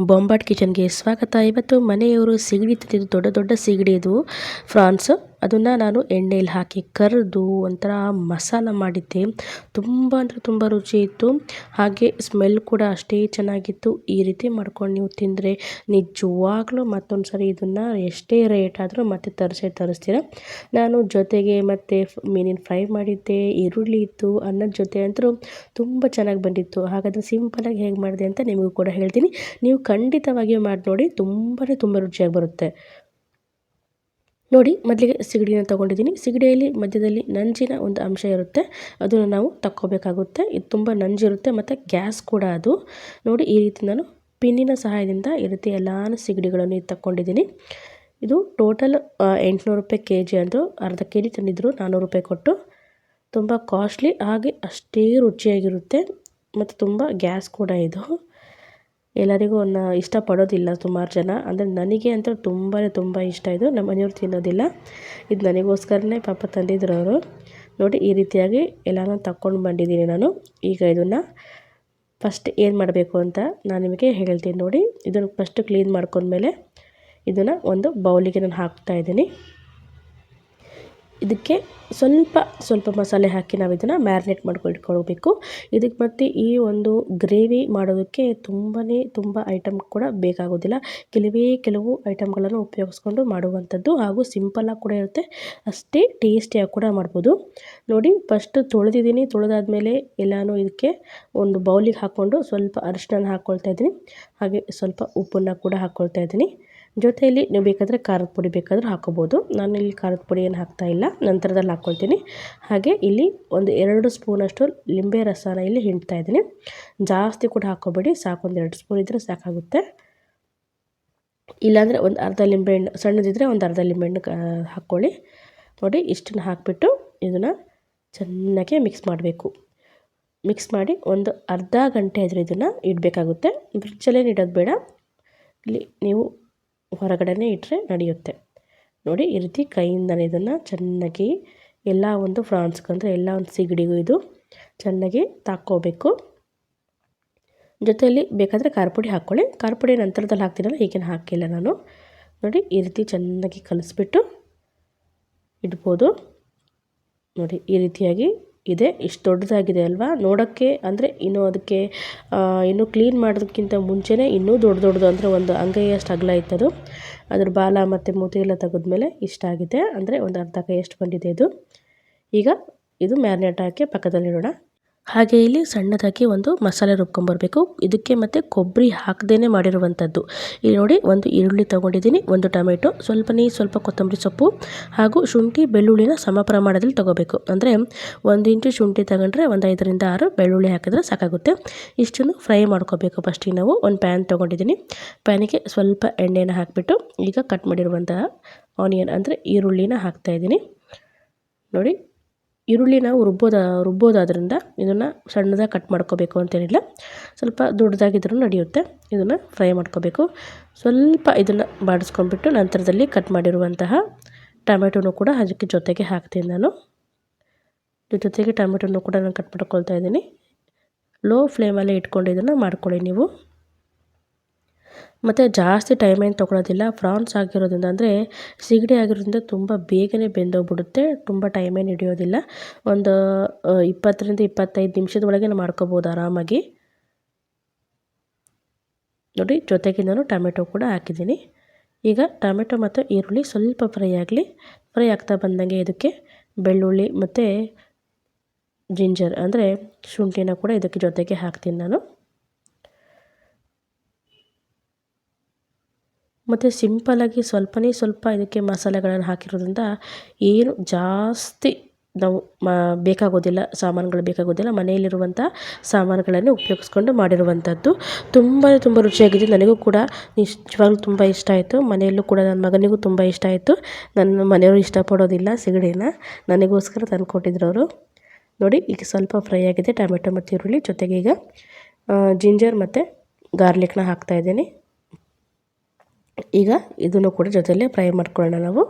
ಬೊಂಬಾಟ್ ಕಿಚನ್ಗೆ ಸ್ವಾಗತ. ಇವತ್ತು ಮನೆಯವರು ಸಿಗಡಿ ತಂದಿದ್ದು ದೊಡ್ಡ ದೊಡ್ಡ ಸಿಗಡಿ ಇದು. ಫ್ರಾನ್ಸ್ ಅದನ್ನು ನಾನು ಎಣ್ಣೆಯಲ್ಲಿ ಹಾಕಿ ಕರಿದು ಒಂಥರ ಮಸಾಲ ಮಾಡಿದ್ದೆ. ತುಂಬ ಅಂದರೆ ತುಂಬ ರುಚಿ ಇತ್ತು. ಹಾಗೆ ಸ್ಮೆಲ್ ಕೂಡ ಅಷ್ಟೇ ಚೆನ್ನಾಗಿತ್ತು. ಈ ರೀತಿ ಮಾಡ್ಕೊಂಡು ನೀವು ತಿಂದರೆ ನಿಜವಾಗ್ಲೂ ಮತ್ತೊಂದು ಸರಿ ಇದನ್ನು ಎಷ್ಟೇ ರೇಟ್ ಆದರೂ ಮತ್ತೆ ತರಿಸೇ ತರಿಸ್ತೀರ. ನಾನು ಜೊತೆಗೆ ಮತ್ತು ಮೀನಿನ ಫ್ರೈ ಮಾಡಿದ್ದೆ. ಈರುಳ್ಳಿ ಇತ್ತು, ಅನ್ನದ ಜೊತೆ ಅಂತೂ ತುಂಬ ಚೆನ್ನಾಗಿ ಬಂದಿತ್ತು. ಹಾಗಾದರೆ ಸಿಂಪಲಾಗಿ ಹೇಗೆ ಮಾಡಿದೆ ಅಂತ ನಿಮಗೂ ಕೂಡ ಹೇಳ್ತೀನಿ. ನೀವು ಖಂಡಿತವಾಗಿಯೂ ಮಾಡಿ ನೋಡಿ ತುಂಬಾ ತುಂಬ ರುಚಿಯಾಗಿ ಬರುತ್ತೆ. ನೋಡಿ, ಮೊದಲಿಗೆ ಸಿಗಡಿನ ತೊಗೊಂಡಿದ್ದೀನಿ. ಸಿಗಡಿಯಲ್ಲಿ ಮಧ್ಯದಲ್ಲಿ ನಂಜಿನ ಒಂದು ಅಂಶ ಇರುತ್ತೆ. ಅದನ್ನು ನಾವು ತಕ್ಕೋಬೇಕಾಗುತ್ತೆ. ಇದು ತುಂಬ ನಂಜಿರುತ್ತೆ ಮತ್ತು ಗ್ಯಾಸ್ ಕೂಡ ಅದು. ನೋಡಿ, ಈ ರೀತಿ ನಾನು ಪಿನ್ನಿನ ಸಹಾಯದಿಂದ ಈ ರೀತಿ ಎಲ್ಲಾನು ಸಿಗಡಿಗಳನ್ನು ಇದು ತಕ್ಕೊಂಡಿದ್ದೀನಿ. ಇದು ಟೋಟಲ್ ಎಂಟುನೂರು ರೂಪಾಯಿ ಕೆ ಜಿ ಅಂದರು, ಅರ್ಧ ಕೆ ಜಿ ತಂದಿದ್ದರು ನಾನ್ನೂರು ರೂಪಾಯಿ ಕೊಟ್ಟು. ತುಂಬ ಕಾಸ್ಟ್ಲಿ, ಹಾಗೆ ಅಷ್ಟೇ ರುಚಿಯಾಗಿರುತ್ತೆ. ಮತ್ತು ತುಂಬ ಗ್ಯಾಸ್ ಕೂಡ ಇದು. ಎಲ್ಲರಿಗೂ ಅನ್ನ ಇಷ್ಟಪಡೋದಿಲ್ಲ ಸುಮಾರು ಜನ. ಅಂದರೆ ನನಗೆ ಅಂತೂ ತುಂಬಾ ತುಂಬ ಇಷ್ಟ ಇದು. ನಮ್ಮ ಮನೆಯವ್ರು ತಿನ್ನೋದಿಲ್ಲ. ಇದು ನನಗೋಸ್ಕರನೇ ಪಾಪ ತಂದಿದ್ರು ಅವರು ನೋಡಿ, ಈ ರೀತಿಯಾಗಿ ಎಲ್ಲನೂ ತಕ್ಕೊಂಡು ಬಂದಿದ್ದೀನಿ ನಾನು. ಈಗ ಇದನ್ನು ಫಸ್ಟ್ ಏನು ಮಾಡಬೇಕು ಅಂತ ನಾನು ನಿಮಗೆ ಹೇಳ್ತೀನಿ ನೋಡಿ. ಇದನ್ನು ಫಸ್ಟ್ ಕ್ಲೀನ್ ಮಾಡ್ಕೊಂಡ್ಮೇಲೆ ಇದನ್ನು ಒಂದು ಬೌಲಿಗೆ ನಾನು ಹಾಕ್ತಾಯಿದ್ದೀನಿ ಇದಕ್ಕೆ ಸ್ವಲ್ಪ ಸ್ವಲ್ಪ ಮಸಾಲೆ ಹಾಕಿ ನಾವು ಇದನ್ನು ಮ್ಯಾರಿನೇಟ್ ಮಾಡ್ಕೊಂಡು ಇಟ್ಕೊಳ್ಬೇಕು ಇದಕ್ಕೆ ಮತ್ತು ಈ ಒಂದು ಗ್ರೇವಿ ಮಾಡೋದಕ್ಕೆ ತುಂಬಾ ತುಂಬ ಐಟಮ್ ಕೂಡ ಬೇಕಾಗೋದಿಲ್ಲ. ಕೆಲವೇ ಕೆಲವು ಐಟಮ್ಗಳನ್ನು ಉಪಯೋಗಿಸ್ಕೊಂಡು ಮಾಡುವಂಥದ್ದು ಹಾಗೂ ಸಿಂಪಲ್ಲಾಗಿ ಕೂಡ ಇರುತ್ತೆ. ಅಷ್ಟೇ ಟೇಸ್ಟಿಯಾಗಿ ಕೂಡ ಮಾಡ್ಬೋದು. ನೋಡಿ ಫಸ್ಟ್ ತೊಳೆದಿದ್ದೀನಿ. ತೊಳೆದಾದ್ಮೇಲೆ ಎಲ್ಲನೂ ಇದಕ್ಕೆ ಒಂದು ಬೌಲಿಗೆ ಹಾಕ್ಕೊಂಡು ಸ್ವಲ್ಪ ಅರಿಶಿನ ಹಾಕ್ಕೊಳ್ತಾ ಇದ್ದೀನಿ. ಹಾಗೆ ಸ್ವಲ್ಪ ಉಪ್ಪನ್ನು ಕೂಡ ಹಾಕ್ಕೊಳ್ತಾ ಇದ್ದೀನಿ. ಜೊತೆಯಲ್ಲಿ ನೀವು ಬೇಕಾದರೆ ಖಾರದ ಪುಡಿ ಬೇಕಾದರೂ ಹಾಕೋಬೋದು. ನಾನು ಇಲ್ಲಿ ಖಾರದ ಪುಡಿ ಏನು ಹಾಕ್ತಾ ಇಲ್ಲ. ನಂತರದಲ್ಲಿ ಹಾಕ್ಕೊಳ್ತೀನಿ ಹಾಗೆ ಇಲ್ಲಿ ಒಂದು ಎರಡು ಸ್ಪೂನಷ್ಟು ಲಿಂಬೆ ರಸನ ಇಲ್ಲಿ ಹಿಂಡ್ತಾ ಇದ್ದೀನಿ. ಜಾಸ್ತಿ ಕೂಡ ಹಾಕೋಬೇಡಿ ಸಾಕು, ಒಂದು ಎರಡು ಸ್ಪೂನ್ ಇದ್ದರೆ ಸಾಕಾಗುತ್ತೆ. ಇಲ್ಲಾಂದರೆ ಒಂದು ಅರ್ಧ ಲಿಂಬೆಹಣ್ಣು ಸಣ್ಣದಿದ್ದರೆ ಒಂದು ಅರ್ಧ ಲಿಂಬೆಹಣ್ಣು ಹಾಕ್ಕೊಳ್ಳಿ. ನೋಡಿ, ಇಷ್ಟನ್ನು ಹಾಕಿಬಿಟ್ಟು ಇದನ್ನು ಚೆನ್ನಾಗಿ ಮಿಕ್ಸ್ ಮಾಡಬೇಕು. ಮಿಕ್ಸ್ ಮಾಡಿ ಒಂದು ಅರ್ಧ ಗಂಟೆ ಆದರೆ ಇದನ್ನು ಇಡಬೇಕಾಗುತ್ತೆ. ಫ್ರಿಜ್ಜಲ್ಲೇ ಇಡೋದು ಬೇಡ. ಇಲ್ಲಿ ನೀವು ಹೊರಗಡೆನೇ ಇಟ್ಟರೆ ನಡೆಯುತ್ತೆ. ನೋಡಿ, ಈ ರೀತಿ ಕೈಯಿಂದನೇ ಇದನ್ನು ಚೆನ್ನಾಗಿ ಎಲ್ಲ ಒಂದು ಫ್ರಾನ್ಸ್ಗಂದರೆ ಎಲ್ಲ ಒಂದು ಸಿಗಡಿಗೂ ಇದು ಚೆನ್ನಾಗಿ ತಾಕೋಬೇಕು ಜೊತೆಯಲ್ಲಿ ಬೇಕಾದರೆ ಖಾರ ಪುಡಿ ಹಾಕ್ಕೊಳ್ಳಿ. ಖಾರ ಪುಡಿ ನಂತರದಲ್ಲಿ ಹಾಕ್ತೀನಲ್ಲ ಈಗಿನ ಹಾಕಿಲ್ಲ ನಾನು. ನೋಡಿ, ಈ ರೀತಿ ಚೆನ್ನಾಗಿ ಕಲಿಸ್ಬಿಟ್ಟು ಇಡ್ಬೋದು. ನೋಡಿ, ಈ ರೀತಿಯಾಗಿ ಇದೆ, ಇಷ್ಟು ದೊಡ್ಡದಾಗಿದೆ ಅಲ್ವಾ? ನೋಡೋಕ್ಕೆ ಅಂದರೆ ಇನ್ನೂ ಅದಕ್ಕೆ ಇನ್ನೂ ಕ್ಲೀನ್ ಮಾಡೋದಕ್ಕಿಂತ ಮುಂಚೆನೇ ಇನ್ನೂ ದೊಡ್ಡ ದೊಡ್ಡದು ಅಂದರೆ ಒಂದು ಅಂಗೈಯಷ್ಟು ಅಗಲ ಇತ್ತದು. ಅದ್ರ ಬಾಲ ಮತ್ತು ಮೂತಿ ಎಲ್ಲ ತೆಗೆದ್ಮೇಲೆ ಇಷ್ಟ ಆಗಿದೆ. ಅಂದರೆ ಒಂದು ಅರ್ಧ ಕೈಯಷ್ಟು ಬಂದಿದೆ ಇದು. ಈಗ ಇದು ಮ್ಯಾರಿನೇಟ್ ಹಾಕಿ ಪಕ್ಕದಲ್ಲಿಡೋಣ. ಹಾಗೆ ಇಲ್ಲಿ ಸಣ್ಣದಾಗಿ ಒಂದು ಮಸಾಲೆ ರುಬ್ಕೊಂಬರ್ಬೇಕು ಇದಕ್ಕೆ ಮತ್ತು ಕೊಬ್ಬರಿ ಹಾಕದೇನೆ ಮಾಡಿರುವಂಥದ್ದು. ಇಲ್ಲಿ ನೋಡಿ ಒಂದು ಈರುಳ್ಳಿ ತೊಗೊಂಡಿದ್ದೀನಿ, ಒಂದು ಟೊಮೆಟೊ ಸ್ವಲ್ಪನೇ ಸ್ವಲ್ಪ ಕೊತ್ತಂಬರಿ ಸೊಪ್ಪು ಹಾಗೂ ಶುಂಠಿ, ಬೆಳ್ಳುಳ್ಳಿನ ಸಮ ಪ್ರಮಾಣದಲ್ಲಿ ತೊಗೋಬೇಕು. ಅಂದರೆ ಒಂದು ಇಂಚು ಶುಂಠಿ ತಗೊಂಡ್ರೆ ಒಂದು ಐದರಿಂದ ಆರು ಬೆಳ್ಳುಳ್ಳಿ ಹಾಕಿದ್ರೆ ಸಾಕಾಗುತ್ತೆ. ಇಷ್ಟನ್ನು ಫ್ರೈ ಮಾಡ್ಕೋಬೇಕು ಫಸ್ಟಿಗೆ ನಾವು. ಒಂದು ಪ್ಯಾನ್ ತೊಗೊಂಡಿದ್ದೀನಿ. ಪ್ಯಾನಿಗೆ ಸ್ವಲ್ಪ ಎಣ್ಣೆನ ಹಾಕಿಬಿಟ್ಟು ಈಗ ಕಟ್ ಮಾಡಿರುವಂತಹ ಆನಿಯನ್ ಅಂದರೆ ಈರುಳ್ಳಿನ ಹಾಕ್ತಾಯಿದ್ದೀನಿ ನೋಡಿ ಈರುಳ್ಳಿ ನಾವು ರುಬ್ಬೋದ, ರುಬ್ಬೋದಾದ್ರಿಂದ ಇದನ್ನು ಸಣ್ಣದಾಗಿ ಕಟ್ ಮಾಡ್ಕೋಬೇಕು ಅಂತೇನಿಲ್ಲ. ಸ್ವಲ್ಪ ದೊಡ್ಡದಾಗಿದ್ರೂ ನಡೆಯುತ್ತೆ. ಇದನ್ನು ಫ್ರೈ ಮಾಡ್ಕೋಬೇಕು. ಸ್ವಲ್ಪ ಇದನ್ನು ಬಾಡಿಸ್ಕೊಂಡ್ಬಿಟ್ಟು ನಂತರದಲ್ಲಿ ಕಟ್ ಮಾಡಿರುವಂತಹ ಟೊಮೆಟೊನೂ ಕೂಡ ಅದಕ್ಕೆ ಜೊತೆಗೆ ಹಾಕ್ತೀನಿ ನಾನು. ಜೊತೆಗೆ ಟೊಮೆಟೊನೂ ಕೂಡ ನಾನು ಕಟ್ ಮಾಡ್ಕೊಳ್ತಾ ಇದ್ದೀನಿ. ಲೋ ಫ್ಲೇಮಲ್ಲೇ ಇಟ್ಕೊಂಡು ಇದನ್ನು ಮಾಡ್ಕೊಳ್ಳಿ ನೀವು. ಮತ್ತು ಜಾಸ್ತಿ ಟೈಮ್ ಏನು ತೊಗೊಳೋದಿಲ್ಲ. ಫ್ರಾನ್ಸ್ ಆಗಿರೋದ್ರಿಂದ ಅಂದರೆ ಸಿಗಡಿ ಆಗಿರೋದ್ರಿಂದ ತುಂಬ ಬೇಗನೆ ಬೆಂದೋಗ್ಬಿಡುತ್ತೆ. ತುಂಬ ಟೈಮ್ ಏನು ಹಿಡಿಯೋದಿಲ್ಲ. ಒಂದು ಇಪ್ಪತ್ತರಿಂದ ಇಪ್ಪತ್ತೈದು ನಿಮಿಷದೊಳಗೆ ಮಾಡ್ಕೋಬೋದು ಆರಾಮಾಗಿ. ನೋಡಿ ಜೊತೆಗೆ ನಾನು ಟೊಮೆಟೊ ಕೂಡ ಹಾಕಿದ್ದೀನಿ. ಈಗ ಟೊಮೆಟೊ ಮತ್ತು ಈರುಳ್ಳಿ ಸ್ವಲ್ಪ ಫ್ರೈ ಆಗಲಿ. ಫ್ರೈ ಆಗ್ತಾ ಬಂದಂಗೆ ಇದಕ್ಕೆ ಬೆಳ್ಳುಳ್ಳಿ ಮತ್ತು ಜಿಂಜರ್ ಅಂದರೆ ಶುಂಠಿನ ಕೂಡ ಇದಕ್ಕೆ ಜೊತೆಗೆ ಹಾಕ್ತೀನಿ ನಾನು. ಮತ್ತು ಸಿಂಪಲಾಗಿ ಸ್ವಲ್ಪನೇ ಸ್ವಲ್ಪ ಇದಕ್ಕೆ ಮಸಾಲೆಗಳನ್ನು ಹಾಕಿರೋದ್ರಿಂದ ಏನು ಜಾಸ್ತಿ ನಾವು ಮ, ಬೇಕಾಗೋದಿಲ್ಲ, ಸಾಮಾನುಗಳು ಬೇಕಾಗೋದಿಲ್ಲ ಮನೆಯಲ್ಲಿರುವಂಥ ಸಾಮಾನುಗಳನ್ನು ಉಪಯೋಗಿಸ್ಕೊಂಡು ಮಾಡಿರುವಂಥದ್ದು ತುಂಬಾ ತುಂಬ ರುಚಿಯಾಗಿದೆ. ನನಗೂ ಕೂಡ ನಿಜವಾಗ್ಲೂ ತುಂಬ ಇಷ್ಟ ಆಯಿತು. ಮನೆಯಲ್ಲೂ ಕೂಡ ನನ್ನ ಮಗನಿಗೂ ತುಂಬ ಇಷ್ಟ ಆಯಿತು. ನನ್ನ ಮನೆಯವರು ಇಷ್ಟಪಡೋದಿಲ್ಲ ಸಿಗಡಿನ. ನನಗೋಸ್ಕರ ತಂದು ಕೊಟ್ಟಿದ್ರು ಅವರು ನೋಡಿ, ಈಗ ಸ್ವಲ್ಪ ಫ್ರೈ ಆಗಿದೆ. ಟೊಮೆಟೊ ಮತ್ತು ಈರುಳ್ಳಿ ಜೊತೆಗೆ ಈಗ ಜಿಂಜರ್ ಮತ್ತು ಗಾರ್ಲಿಕ್ನ ಹಾಕ್ತಾಯಿದ್ದೀನಿ ಈಗ ಇದನ್ನು ಕೂಡ ಜೊತೆಯಲ್ಲೇ ಫ್ರೈ ಮಾಡ್ಕೊಳ್ಳೋಣ ನಾವು.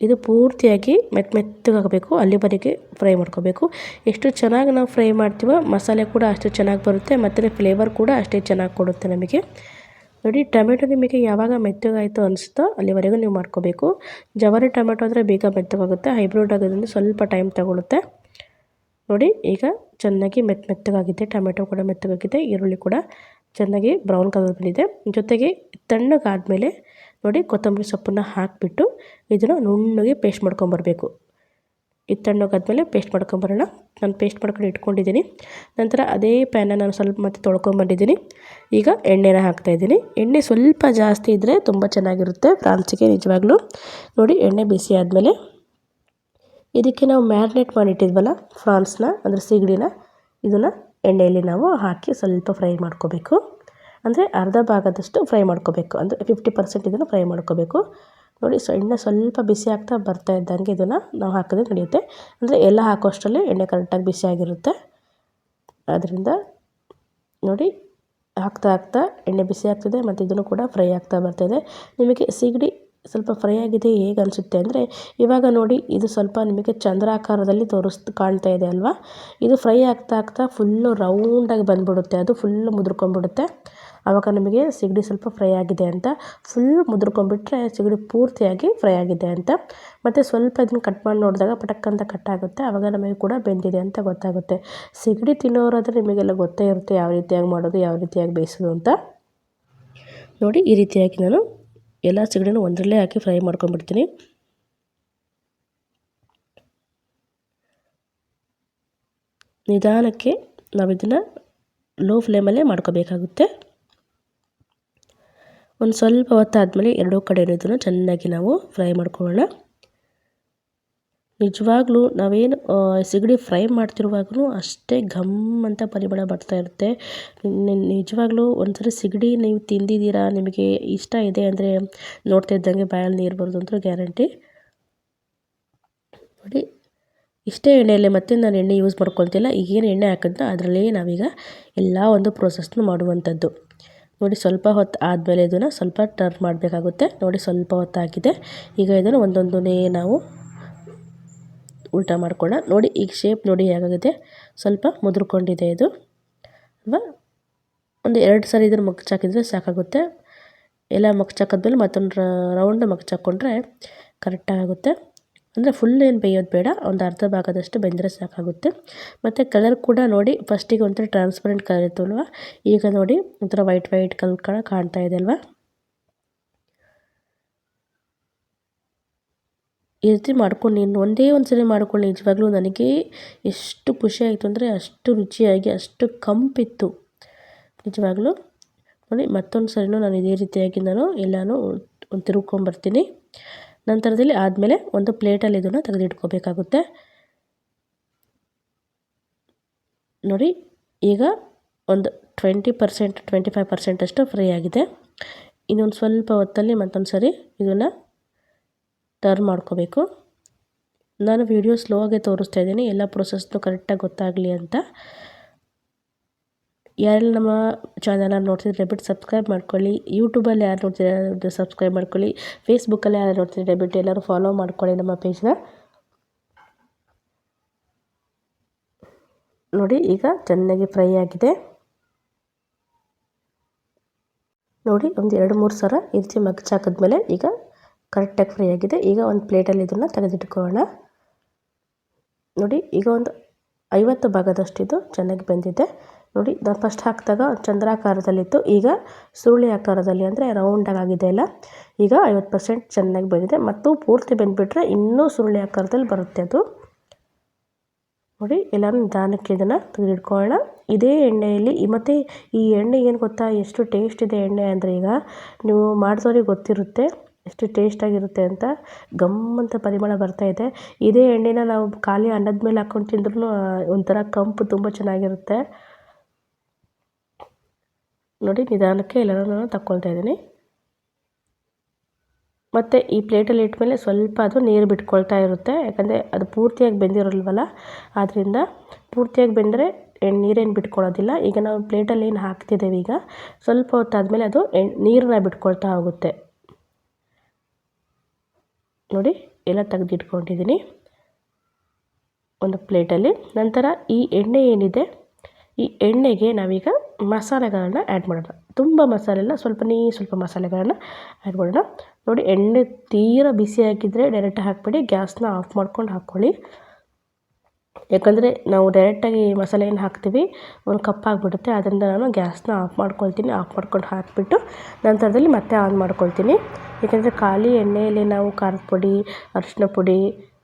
ಇದು ಪೂರ್ತಿಯಾಗಿ ಮೆತ್ತ ಮೆತ್ತಗಾಗಬೇಕು ಅಲ್ಲಿವರೆಗೆ ಫ್ರೈ ಮಾಡ್ಕೋಬೇಕು. ಎಷ್ಟು ಚೆನ್ನಾಗಿ ನಾವು ಫ್ರೈ ಮಾಡ್ತೀವೋ, ಮಸಾಲೆ ಕೂಡ ಅಷ್ಟು ಚೆನ್ನಾಗಿ ಬರುತ್ತೆ ಮತ್ತು ಫ್ಲೇವರ್ ಕೂಡ ಅಷ್ಟೇ ಚೆನ್ನಾಗಿ ಕೊಡುತ್ತೆ ನಮಗೆ. ನೋಡಿ, ಟೊಮೆಟೊ ನಿಮಗೆ ಯಾವಾಗ ಮೆತ್ತಗಾಯಿತು ಅನಿಸುತ್ತೋ ಅಲ್ಲಿವರೆಗೂ ನೀವು ಮಾಡ್ಕೋಬೇಕು. ಜವಾರಿ ಟೊಮೆಟೊ ಅಂದರೆ ಬೇಗ ಮೆತ್ತಗಾಗುತ್ತೆ ಹೈಬ್ರಿಡ್ ಆಗೋದ್ರಿಂದ ಸ್ವಲ್ಪ ಟೈಮ್ ತಗೊಳುತ್ತೆ. ನೋಡಿ, ಈಗ ಚೆನ್ನಾಗಿ ಮೆತ್ತ ಮೆತ್ತಗಾಗಿದೆ, ಟೊಮೆಟೊ ಕೂಡ ಮೆತ್ತಗಾಗಿದೆ, ಈರುಳ್ಳಿ ಕೂಡ. ಚೆನ್ನಾಗಿ ಬ್ರೌನ್ ಕಲರ್ ಬಂದಿದೆ ಜೊತೆಗೆ ತಣ್ಣಗಾದಮೇಲೆ ನೋಡಿ ಕೊತ್ತಂಬರಿ ಸೊಪ್ಪನ್ನು ಹಾಕಿಬಿಟ್ಟು ಇದನ್ನು ನುಣ್ಣಗೆ ಪೇಸ್ಟ್ ಮಾಡ್ಕೊಂಬರ್ಬೇಕು ಇದು ತಣ್ಣಗಾದ್ಮೇಲೆ ಪೇಸ್ಟ್ ಮಾಡ್ಕೊಂಬರೋಣ ನಾನು ಪೇಸ್ಟ್ ಮಾಡ್ಕೊಂಡು ಇಟ್ಕೊಂಡಿದ್ದೀನಿ. ನಂತರ ಅದೇ ಪ್ಯಾನ ನಾನು ಸ್ವಲ್ಪ ಮತ್ತೆ ತೊಳ್ಕೊಂಬಂದಿದ್ದೀನಿ ಈಗ ಎಣ್ಣೆನ ಹಾಕ್ತಾಯಿದ್ದೀನಿ ಎಣ್ಣೆ ಸ್ವಲ್ಪ ಜಾಸ್ತಿ ಇದ್ದರೆ ತುಂಬ ಚೆನ್ನಾಗಿರುತ್ತೆ ಫ್ರಾನ್ಸಿಗೆ ನಿಜವಾಗ್ಲೂ. ನೋಡಿ ಎಣ್ಣೆ ಬಿಸಿ ಆದಮೇಲೆ ಇದಕ್ಕೆ ನಾವು ಮ್ಯಾರಿನೇಟ್ ಮಾಡಿಟ್ಟಿದ್ವಲ್ಲ ಫ್ರಾನ್ಸ್ನ ಅಂದರೆ ಸಿಗಡಿನ, ಇದನ್ನು ಎಣ್ಣೆಯಲ್ಲಿ ನಾವು ಹಾಕಿ ಸ್ವಲ್ಪ ಫ್ರೈ ಮಾಡ್ಕೋಬೇಕು. ಅಂದರೆ ಅರ್ಧ ಭಾಗದಷ್ಟು ಫ್ರೈ ಮಾಡ್ಕೋಬೇಕು. ಅಂದರೆ ಫಿಫ್ಟಿ ಪರ್ಸೆಂಟ್ ಇದನ್ನು ಫ್ರೈ ಮಾಡ್ಕೋಬೇಕು. ನೋಡಿ, ಸೊ, ಎಣ್ಣೆ ಸ್ವಲ್ಪ ಬಿಸಿ ಆಗ್ತಾ ಬರ್ತಾ ಇದ್ದಂಗೆ ಇದನ್ನು ನಾವು ಹಾಕಿದ್ರೆ ನಡೆಯುತ್ತೆ. ಅಂದರೆ ಎಲ್ಲ ಹಾಕೋಷ್ಟರಲ್ಲಿ ಎಣ್ಣೆ ಕರೆಕ್ಟಾಗಿ ಬಿಸಿ ಆಗಿರುತ್ತೆ. ಅದರಿಂದ ನೋಡಿ, ಹಾಕ್ತಾ ಹಾಕ್ತಾ ಎಣ್ಣೆ ಬಿಸಿ ಆಗ್ತಿದೆ, ಮತ್ತು ಇದನ್ನು ಕೂಡ ಫ್ರೈ ಆಗ್ತಾ ಬರ್ತಾಯಿದೆ ನಿಮಗೆ ಸಿಗಡಿ ಸ್ವಲ್ಪ ಫ್ರೈ ಆಗಿದೆ, ಹೇಗೆ ಅನಿಸುತ್ತೆ ಅಂದರೆ, ಇವಾಗ ನೋಡಿ ಇದು ಸ್ವಲ್ಪ ನಿಮಗೆ ಚಂದ್ರಾಕಾರದಲ್ಲಿ ತೋರಿಸ್ ಕಾಣ್ತಾ ಇದೆ ಅಲ್ವಾ? ಇದು ಫ್ರೈ ಆಗ್ತಾ ಆಗ್ತಾ ಫುಲ್ಲು ರೌಂಡಾಗಿ ಬಂದುಬಿಡುತ್ತೆ. ಅದು ಫುಲ್ಲು ಮುದ್ರಕೊಂಡ್ಬಿಡುತ್ತೆ. ಆವಾಗ ನಮಗೆ ಸಿಗಡಿ ಸ್ವಲ್ಪ ಫ್ರೈ ಆಗಿದೆ ಅಂತ. ಫುಲ್ ಮುದ್ರಕೊಂಡ್ಬಿಟ್ರೆ ಸಿಗಡಿ ಪೂರ್ತಿಯಾಗಿ ಫ್ರೈ ಆಗಿದೆ ಅಂತ. ಮತ್ತು ಸ್ವಲ್ಪ ಇದನ್ನು ಕಟ್ ಮಾಡಿ ನೋಡಿದಾಗ ಪಟಕ್ ಅಂತ ಕಟ್ ಆಗುತ್ತೆ. ಆವಾಗ ನಮಗೆ ಕೂಡ ಬೆಂದಿದೆ ಅಂತ ಗೊತ್ತಾಗುತ್ತೆ. ಸಿಗಡಿ ತಿನ್ನೋರಾದರೆ ನಿಮಗೆಲ್ಲ ಗೊತ್ತೇ ಇರುತ್ತೆ ಯಾವ ರೀತಿಯಾಗಿ ಮಾಡೋದು, ಯಾವ ರೀತಿಯಾಗಿ ಬೇಯಿಸೋದು ಅಂತ. ನೋಡಿ ಈ ರೀತಿಯಾಗಿ ನಾನು ಎಲ್ಲ ಸಿಗಡಿನೂ ಒಂದರಲ್ಲೇ ಹಾಕಿ ಫ್ರೈ ಮಾಡ್ಕೊಂಡ್ಬಿಡ್ತೀನಿ ನಿಧಾನಕ್ಕೆ ನಾವು ಇದನ್ನು ಲೋ ಫ್ಲೇಮಲ್ಲೇ ಮಾಡ್ಕೋಬೇಕಾಗುತ್ತೆ. ಒಂದು ಸ್ವಲ್ಪ ಹೊತ್ತಾದಮೇಲೆ ಎರಡೂ ಕಡೆ ಇದನ್ನು ಚೆನ್ನಾಗಿ ನಾವು ಫ್ರೈ ಮಾಡ್ಕೊಳ್ಳೋಣ. ನಿಜವಾಗ್ಲೂ ನಾವೇನು ಸಿಗಡಿ ಫ್ರೈ ಮಾಡ್ತಿರುವಾಗಲೂ ಅಷ್ಟೇ ಘಮ್ ಅಂತ ಪರಿಮಳ ಬರ್ತಾ ಇರುತ್ತೆ. ನಿಜವಾಗ್ಲೂ ಒಂದ್ಸರಿ ಸಿಗಡಿ ನೀವು ತಿಂದಿದ್ದೀರಾ? ನಿಮಗೆ ಇಷ್ಟ ಇದೆ ಅಂದರೆ ನೋಡ್ತಾ ಇದ್ದಂಗೆ ಬಾಯಲ್ಲಿ ನೀರು ಬರೋದು ಅಂತೂ ಗ್ಯಾರಂಟಿ. ನೋಡಿ, ಇಷ್ಟೇ ಎಣ್ಣೆಯಲ್ಲಿ ಮತ್ತೆ ನಾನು ಎಣ್ಣೆ ಯೂಸ್ ಮಾಡ್ಕೊಳ್ತಿಲ್ಲ. ಈಗೇನು ಎಣ್ಣೆ ಹಾಕಿದ್ನೋ ಅದರಲ್ಲೇ ನಾವೀಗ ಎಲ್ಲ ಒಂದು ಪ್ರೋಸೆಸ್ನು ಮಾಡುವಂಥದ್ದು. ನೋಡಿ, ಸ್ವಲ್ಪ ಹೊತ್ತು ಆದಮೇಲೆ ಇದನ್ನು ಸ್ವಲ್ಪ ಟರ್ನ್ ಮಾಡಬೇಕಾಗುತ್ತೆ. ನೋಡಿ, ಸ್ವಲ್ಪ ಹೊತ್ತಾಗಿದೆ. ಈಗ ಇದನ್ನು ಒಂದೊಂದನ್ನೇ ನಾವು ಉಲ್ಟಾ ಮಾಡ್ಕೊಳ್ಳೋಣ. ನೋಡಿ, ಈಗ ಶೇಪ್ ನೋಡಿ ಹೇಗಾಗಿದೆ. ಸ್ವಲ್ಪ ಮುದ್ರಕೊಂಡಿದೆ ಇದು. ಅಲ್ವಾ? ಒಂದು ಎರಡು ಸರಿ ಇದನ್ನು ಮಗ್ಚಾಕಿದ್ರೆ ಸಾಕಾಗುತ್ತೆ. ಎಲ್ಲ ಮಗ್ಚಾಕಿದ್ಮೇಲೆ ಮತ್ತೊಂದು ರೌಂಡ್ ಮಗ್ಚಾಕೊಂಡ್ರೆ ಕರೆಕ್ಟಾಗುತ್ತೆ ಅಂದರೆ ಫುಲ್ ಏನು ಬೇಯೋದು ಬೇಡ. ಒಂದು ಅರ್ಧ ಭಾಗದಷ್ಟು ಬೆಂದರೆ ಸಾಕಾಗುತ್ತೆ. ಮತ್ತು ಕಲರ್ ಕೂಡ ನೋಡಿ ಫಸ್ಟಿಗೆ ಒಂಥರ ಟ್ರಾನ್ಸ್ಪರೆಂಟ್ ಕಲರ್ ಇತ್ತು ಅಲ್ವಾ? ಈಗ ನೋಡಿ, ಒಂಥರ ವೈಟ್ ವೈಟ್ ಕಲರ್ ಕಾಣ್ತಾ ಇದೆ ಅಲ್ವಾ? ಈ ರೀತಿ ಮಾಡ್ಕೊಂಡು ನೀನು ಒಂದೇ ಒಂದು ಸರಿ ಮಾಡ್ಕೊಳ್ಳಿ, ನಿಜವಾಗ್ಲೂ ನನಗೆ ಎಷ್ಟು ಖುಷಿ ಆಯಿತು ಅಂದರೆ ಅಷ್ಟು ರುಚಿಯಾಗಿ, ಅಷ್ಟು ಕಂಪಿತ್ತು. ನಿಜವಾಗ್ಲೂ? ನೋಡಿ, ಮತ್ತೊಂದು ಸರಿನೂ ನಾನು ಇದೇ ರೀತಿಯಾಗಿ ನಾನು ಎಲ್ಲನೂ ತಿರುಗ್ಕೊಂಬರ್ತೀನಿ ನಂತರದಲ್ಲಿ ಆದಮೇಲೆ ಒಂದು ಪ್ಲೇಟಲ್ಲಿ ಇದನ್ನು ತೆಗೆದಿಟ್ಕೋಬೇಕಾಗುತ್ತೆ. ನೋಡಿ, ಈಗ ಒಂದು ಟ್ವೆಂಟಿ ಪರ್ಸೆಂಟ್, ಟ್ವೆಂಟಿ ಫೈವ್ ಪರ್ಸೆಂಟಷ್ಟು ಫ್ರೈ ಆಗಿದೆ. ಇನ್ನೊಂದು ಸ್ವಲ್ಪ ಹೊತ್ತಲ್ಲಿ ಮತ್ತೊಂದು ಸರಿ ಇದನ್ನು ಟರ್ನ್ ಮಾಡ್ಕೋಬೇಕು. ನಾನು ವೀಡಿಯೋ ಸ್ಲೋ ಆಗಿ ತೋರಿಸ್ತಾ ಇದ್ದೀನಿ. ಎಲ್ಲ ಪ್ರೊಸೆಸ್ನು ಕರೆಕ್ಟಾಗಿ ಗೊತ್ತಾಗಲಿ ಅಂತ. ಯಾರೆಲ್ಲ ನಮ್ಮ ಚಾನಲ್ನ ನೋಡ್ತಿದ್ರೆ ಬಿಟ್ಟು ಸಬ್ಸ್ಕ್ರೈಬ್ ಮಾಡ್ಕೊಳ್ಳಿ. ಯೂಟ್ಯೂಬಲ್ಲಿ ಯಾರು ನೋಡ್ತಿದ್ರೆ ಸಬ್ಸ್ಕ್ರೈಬ್ ಮಾಡ್ಕೊಳ್ಳಿ. ಫೇಸ್ಬುಕ್ಕಲ್ಲಿ ಯಾರು ನೋಡ್ತಿದ್ರೆ ಬಿಟ್ಟು ಎಲ್ಲರೂ ಫಾಲೋ ಮಾಡ್ಕೊಳ್ಳಿ ನಮ್ಮ ಪೇಜ್ನ ನೋಡಿ, ಈಗ ಚೆನ್ನಾಗಿ ಫ್ರೈ ಆಗಿದೆ. ನೋಡಿ, ಒಂದು ಎರಡು ಮೂರು ಸಲ ರೀತಿ ಮಗ್ಚಾಕಿದ್ಮೇಲೆ ಈಗ ಕರೆಕ್ಟಾಗಿ ಫ್ರೈ ಆಗಿದೆ. ಈಗ ಒಂದು ಪ್ಲೇಟಲ್ಲಿ ಇದನ್ನು ತೆಗೆದಿಟ್ಕೊಳ್ಳೋಣ. ನೋಡಿ, ಈಗ ಒಂದು ಐವತ್ತು ಭಾಗದಷ್ಟು ಇದು ಚೆನ್ನಾಗಿ ಬೆಂದಿದೆ. ನೋಡಿ, ನಾನು ಫಸ್ಟ್ ಹಾಕಿದಾಗ ಚಂದ್ರಾಕಾರದಲ್ಲಿತ್ತು. ಈಗ ಸುರುಳಿ ಆಕಾರದಲ್ಲಿ ಅಂದರೆ ರೌಂಡಾಗಿ ಆಗಿದೆ ಅಲ್ಲ? ಈಗ ಐವತ್ತು ಪರ್ಸೆಂಟ್ ಚೆನ್ನಾಗಿ ಬೆಂದಿದೆ. ಮತ್ತು ಪೂರ್ತಿ ಬೆಂದುಬಿಟ್ರೆ ಇನ್ನೂ ಸುರುಳಿ ಆಕಾರದಲ್ಲಿ ಬರುತ್ತೆ ಅದು. ನೋಡಿ, ಎಲ್ಲನೂ ನಿಧಾನಕ್ಕೆ ಇದನ್ನು ತೆಗೆದಿಟ್ಕೊಳ್ಳೋಣ. ಇದೇ ಎಣ್ಣೆಯಲ್ಲಿ ಮತ್ತು ಈ ಎಣ್ಣೆ ಏನು ಗೊತ್ತಾ? ಎಷ್ಟು ಟೇಸ್ಟ್ ಇದೆ ಎಣ್ಣೆ ಅಂದರೆ ಈಗ. ನೀವು ಮಾಡಿದವ್ರಿಗೆ ಗೊತ್ತಿರುತ್ತೆ. ಎಷ್ಟು ಟೇಸ್ಟಾಗಿರುತ್ತೆ ಅಂತ ಘಮ್ ಅಂತ ಪರಿಮಳ ಬರ್ತಾ ಇದೆ. ಇದೇ ಎಣ್ಣೆನ ನಾವು ಖಾಲಿ ಅನ್ನದ ಮೇಲೆ ಹಾಕ್ಕೊಂಡು ತಿಂದ್ರೂ ಒಂಥರ ಕಂಪು ತುಂಬ ಚೆನ್ನಾಗಿರುತ್ತೆ. ನೋಡಿ, ನಿಧಾನಕ್ಕೆ ಎಲ್ಲನೂ ನಾನು ತಗೊಳ್ತಾ ಇದ್ದೀನಿ. ಮತ್ತು ಈ ಪ್ಲೇಟಲ್ಲಿ ಇಟ್ಟಮೇಲೆ ಸ್ವಲ್ಪ ಅದು ನೀರು ಬಿಟ್ಕೊಳ್ತಾ ಇರುತ್ತೆ. ಯಾಕಂದರೆ ಅದು ಪೂರ್ತಿಯಾಗಿ ಬೆಂದಿರಲ್ವಲ್ಲ? ಆದ್ದರಿಂದ ಪೂರ್ತಿಯಾಗಿ ಬೆಂದರೆ ನೀರೇನು ಬಿಟ್ಕೊಳ್ಳೋದಿಲ್ಲ ಈಗ ನಾವು ಪ್ಲೇಟಲ್ಲಿ ಏನು ಹಾಕ್ತಿದ್ದೇವೆ ಈಗ? ಸ್ವಲ್ಪ ಹೊತ್ತಾದಮೇಲೆ ಅದು ನೀರನ್ನ ಬಿಟ್ಕೊಳ್ತಾ ಹೋಗುತ್ತೆ. ನೋಡಿ ಎಲ್ಲ ತೆಗೆದಿಟ್ಕೊಂಡಿದ್ದೀನಿ. ಒಂದು ಪ್ಲೇಟಲ್ಲಿ. ನಂತರ ಈ ಎಣ್ಣೆ ಏನಿದೆ, ಈ ಎಣ್ಣೆಗೆ ನಾವೀಗ ಮಸಾಲೆಗಳನ್ನು ಆ್ಯಡ್ ಮಾಡೋಣ. ತುಂಬ ಮಸಾಲೆ ಇಲ್ಲ ಸ್ವಲ್ಪನೇ ಸ್ವಲ್ಪ ಮಸಾಲೆಗಳನ್ನು ಆ್ಯಡ್ ಮಾಡೋಣ. ನೋಡಿ ಎಣ್ಣೆ ತೀರ ಬಿಸಿ ಹಾಕಿದರೆ ಡೈರೆಕ್ಟ್ ಹಾಕಬೇಡಿ, ಗ್ಯಾಸ್ನ ಆಫ್ ಮಾಡ್ಕೊಂಡು ಹಾಕ್ಕೊಳ್ಳಿ. ಯಾಕಂದರೆ ನಾವು ಡೈರೆಕ್ಟಾಗಿ ಮಸಾಲೆಯನ್ನು ಹಾಕ್ತೀವಿ, ಒಂದು ಕಪ್ಪಾಗಿಬಿಡುತ್ತೆ ಅದರಿಂದ ನಾನು ಗ್ಯಾಸ್ನ ಆಫ್ ಮಾಡ್ಕೊಳ್ತೀನಿ. ಆಫ್ ಮಾಡ್ಕೊಂಡು ಹಾಕಿಬಿಟ್ಟು ನಂತರದಲ್ಲಿ ಮತ್ತೆ ಆನ್ ಮಾಡ್ಕೊಳ್ತೀನಿ. ಯಾಕಂದರೆ ಖಾಲಿ ಎಣ್ಣೆಯಲ್ಲಿ ನಾವು ಖಾರದ ಪುಡಿ, ಅರಿಶಿನ ಪುಡಿ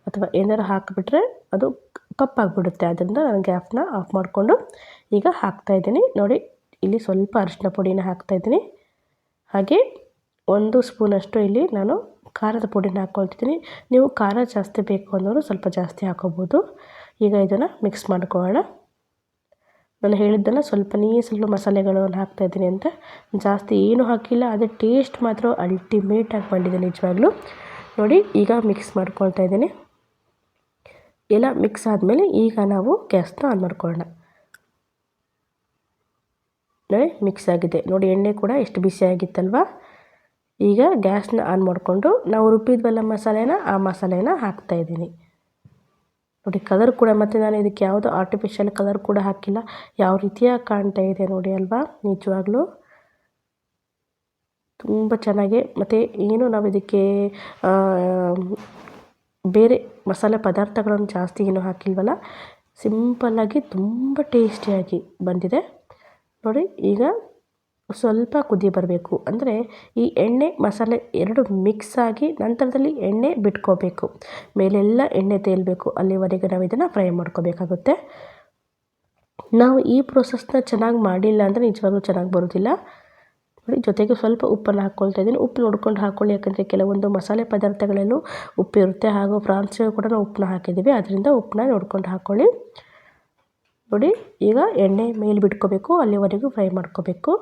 ಅಥವಾ ಏನಾರು ಹಾಕಿಬಿಟ್ರೆ ಅದು ಕಪ್ಪಾಗಿಬಿಡುತ್ತೆ ಅದರಿಂದ ನಾನು ಗ್ಯಾಸ್ನ ಆಫ್ ಮಾಡಿಕೊಂಡು ಈಗ ಹಾಕ್ತಾಯಿದ್ದೀನಿ ನೋಡಿ, ಇಲ್ಲಿ ಸ್ವಲ್ಪ ಅರಿಶಿನ ಪುಡಿನ ಹಾಕ್ತಾಯಿದ್ದೀನಿ ಹಾಗೆ ಒಂದು ಸ್ಪೂನಷ್ಟು ಇಲ್ಲಿ ನಾನು ಖಾರದ ಪುಡಿನ ಹಾಕ್ಕೊಳ್ತಿದ್ದೀನಿ. ನೀವು ಖಾರ ಜಾಸ್ತಿ ಬೇಕು ಅನ್ನೋರು ಸ್ವಲ್ಪ ಜಾಸ್ತಿ ಹಾಕೋಬೋದು ಈಗ ಇದನ್ನು ಮಿಕ್ಸ್ ಮಾಡ್ಕೊಳ್ಳೋಣ. ನಾನು ಹೇಳಿದ್ದನ್ನು ಸ್ವಲ್ಪನೇ ಸ್ವಲ್ಪ ಮಸಾಲೆಗಳನ್ನು ಹಾಕ್ತಾಯಿದ್ದೀನಿ ಅಂತ. ಜಾಸ್ತಿ ಏನೂ ಹಾಕಿಲ್ಲ, ಅದೇ ಟೇಸ್ಟ್ ಮಾತ್ರ ಅಲ್ಟಿಮೇಟ್ ಆಗಿ ಬಂದಿದೆ ನಿಜವಾಗ್ಲೂ. ನೋಡಿ, ಈಗ ಮಿಕ್ಸ್ ಮಾಡ್ಕೊಳ್ತಾ ಇದ್ದೀನಿ. ಎಲ್ಲ ಮಿಕ್ಸ್ ಆದಮೇಲೆ ಈಗ ನಾವು ಗ್ಯಾಸ್ನ ಆನ್ ಮಾಡ್ಕೊಳ್ಳೋಣ. ನೋಡಿ ಮಿಕ್ಸ್ ಆಗಿದೆ. ನೋಡಿ, ಎಣ್ಣೆ ಕೂಡ ಎಷ್ಟು ಬಿಸಿ ಆಗಿತ್ತಲ್ವ? ಈಗ ಗ್ಯಾಸ್ನ ಆನ್ ಮಾಡಿಕೊಂಡು ನಾವು ರುಬ್ಬಿದ್ವಲ್ಲ ಮಸಾಲೆನ, ಆ ಮಸಾಲೆನ ಹಾಕ್ತಾಯಿದ್ದೀನಿ ನೋಡಿ ಕಲರ್ ಕೂಡ ಮತ್ತು ನಾನು ಇದಕ್ಕೆ ಯಾವುದು ಆರ್ಟಿಫಿಷಿಯಲ್ ಕಲರ್ ಕೂಡ ಹಾಕಿಲ್ಲ. ಯಾವ ರೀತಿಯಾಗಿ ಕಾಣ್ತಾ ಇದೆ ನೋಡಿ ಅಲ್ವಾ? ನಿಜವಾಗ್ಲೂ ತುಂಬ ಚೆನ್ನಾಗಿ. ಮತ್ತು ಏನು ನಾವು ಇದಕ್ಕೆ ಬೇರೆ ಮಸಾಲೆ ಪದಾರ್ಥಗಳನ್ನು ಜಾಸ್ತಿ ಏನು ಹಾಕಿಲ್ವಲ್ಲ? ಸಿಂಪಲ್ಲಾಗಿ ತುಂಬ ಟೇಸ್ಟಿಯಾಗಿ ಬಂದಿದೆ. ನೋಡಿ, ಈಗ ಸ್ವಲ್ಪ ಕುದಿ ಬರಬೇಕು. ಅಂದರೆ ಈ ಎಣ್ಣೆ, ಮಸಾಲೆ ಎರಡು ಮಿಕ್ಸ್ ಆಗಿ ನಂತರದಲ್ಲಿ ಎಣ್ಣೆ ಬಿಟ್ಕೋಬೇಕು. ಮೇಲೆಲ್ಲ ಎಣ್ಣೆ ತೇಲಬೇಕು. ಅಲ್ಲಿವರೆಗೆ ನಾವು ಇದನ್ನು ಫ್ರೈ ಮಾಡ್ಕೋಬೇಕಾಗುತ್ತೆ. ನಾವು ಈ ಪ್ರೊಸೆಸ್ನ ಚೆನ್ನಾಗಿ ಮಾಡಿಲ್ಲ ಅಂದರೆ ನಿಜವಾಗ್ಲೂ ಚೆನ್ನಾಗಿ ಬರೋದಿಲ್ಲ. ನೋಡಿ, ಜೊತೆಗೆ ಸ್ವಲ್ಪ ಉಪ್ಪನ್ನು ಹಾಕ್ಕೊಳ್ತಾ ಇದ್ದೀನಿ. ಉಪ್ಪು ನೋಡ್ಕೊಂಡು ಹಾಕ್ಕೊಳ್ಳಿ ಯಾಕಂದರೆ ಕೆಲವೊಂದು ಮಸಾಲೆ ಪದಾರ್ಥಗಳಲ್ಲೂ ಉಪ್ಪಿರುತ್ತೆ ಹಾಗೂ ಫ್ರಾನ್ಸ್ ಕೂಡ ನಾವು ಉಪ್ಪನ್ನ ಹಾಕಿದ್ದೀವಿ. ಅದರಿಂದ ಉಪ್ಪನ್ನ ನೋಡ್ಕೊಂಡು ಹಾಕ್ಕೊಳ್ಳಿ ನೋಡಿ, ಈಗ ಎಣ್ಣೆ ಮೇಲೆ ಬಿಟ್ಕೋಬೇಕು. ಅಲ್ಲಿವರೆಗೂ ಫ್ರೈ ಮಾಡ್ಕೋಬೇಕು.